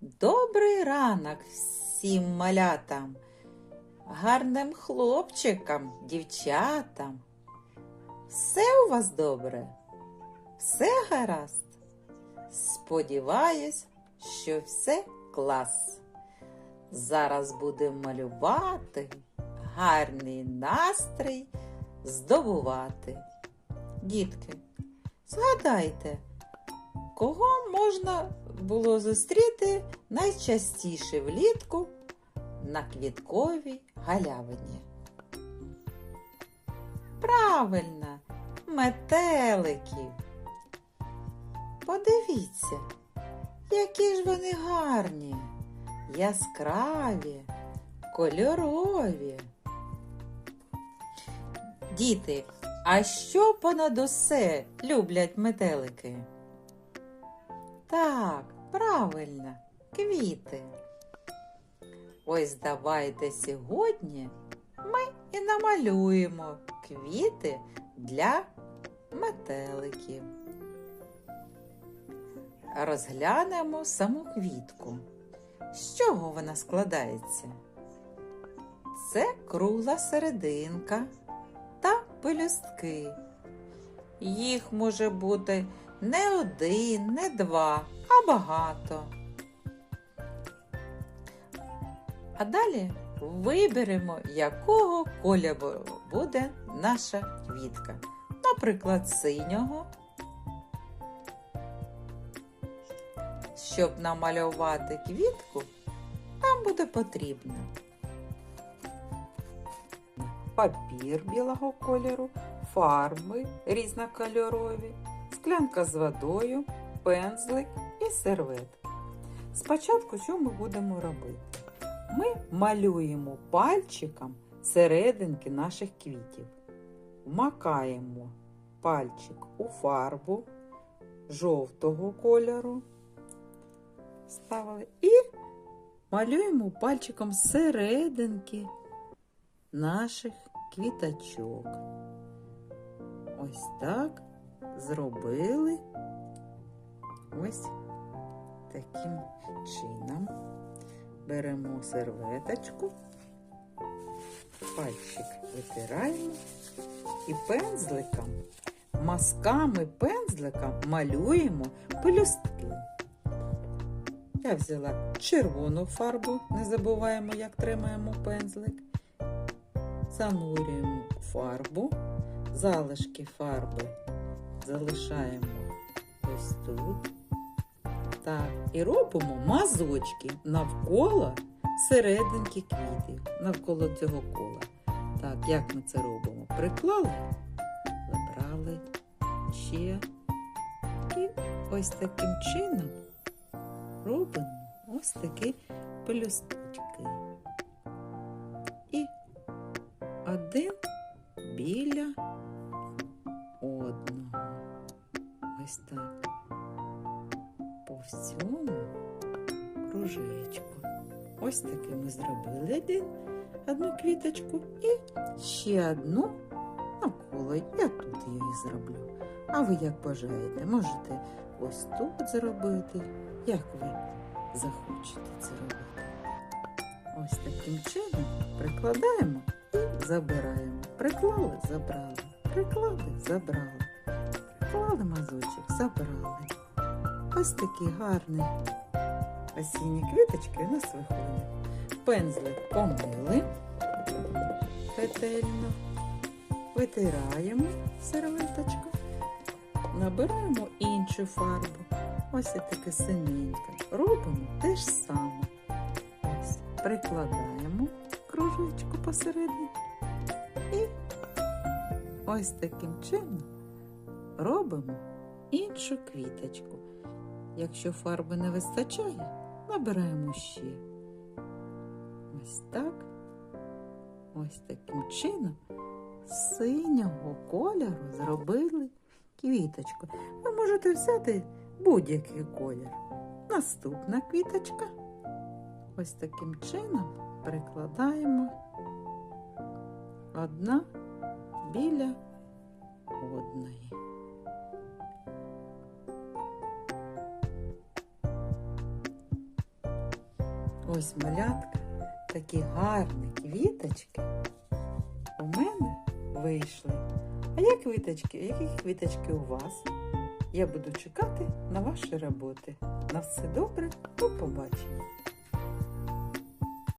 Добрий ранок всім малятам, гарним хлопчикам, дівчатам. Все у вас добре? Все гаразд? Сподіваюсь, що все клас. Зараз будемо малювати, гарний настрій здобувати. Дітки, згадайте, кого можна було зустріти найчастіше влітку на квітковій галявині? Правильно, метеликів. Подивіться, які ж вони гарні, яскраві, кольорові. Діти, а що понад усе люблять метелики? Так, правильно, квіти. Ось давайте сьогодні ми і намалюємо квіти для метеликів. Розглянемо саму квітку. З чого вона складається? Це кругла серединка та пелюстки. Їх може бути не один, не два, а багато. А далі виберемо, якого кольору буде наша квітка. Наприклад, синього. Щоб намалювати квітку, нам буде потрібно папір білого кольору, фарби різнокольорові, склянка з водою, пензлик і серветка. Спочатку що ми будемо робити? Ми малюємо пальчиком серединки наших квітів. Вмакаємо пальчик у фарбу жовтого кольору. Ставили і малюємо пальчиком серединки наших квіточок. Ось так зробили ось таким чином. Беремо серветочку, пальчик витираємо і пензликом, мазками пензлика малюємо пелюстки. Я взяла червону фарбу, не забуваємо, як тримаємо пензлик. Занурюємо фарбу, залишки фарби залишаємо ось тут. Так, і робимо мазочки навколо серединки квітів, навколо цього кола. Так, як ми це робимо? Приклали, забрали ще. І ось таким чином робимо ось такі пелюсточки. По всьому кружечку. Ось таки ми зробили один, одну квіточку і ще одну навколо. Я тут її зроблю. А ви як бажаєте, можете ось тут зробити, як ви захочете це робити. Ось таким чином прикладаємо і забираємо. Приклали, забрали. Приклали, забрали. Приклали мазочок, забрали. Ось такі гарні осінні квіточки у нас виходять. Пензлик помили ретельно, витираємо серветочку, набираємо іншу фарбу. Ось і таке синеньке. Робимо те ж саме. Ось прикладаємо кружечку посередині і ось таким чином робимо іншу квіточку. Якщо фарби не вистачає, набираємо ще. Ось так. Ось таким чином з синього кольору зробили квіточку. Ви можете взяти будь-який колір. Наступна квіточка. Ось таким чином прикладаємо одна біля одної. Ось малятка, такі гарні квіточки у мене вийшли. А як квіточки, які квіточки у вас? Я буду чекати на ваші роботи. На все добре, до побачення.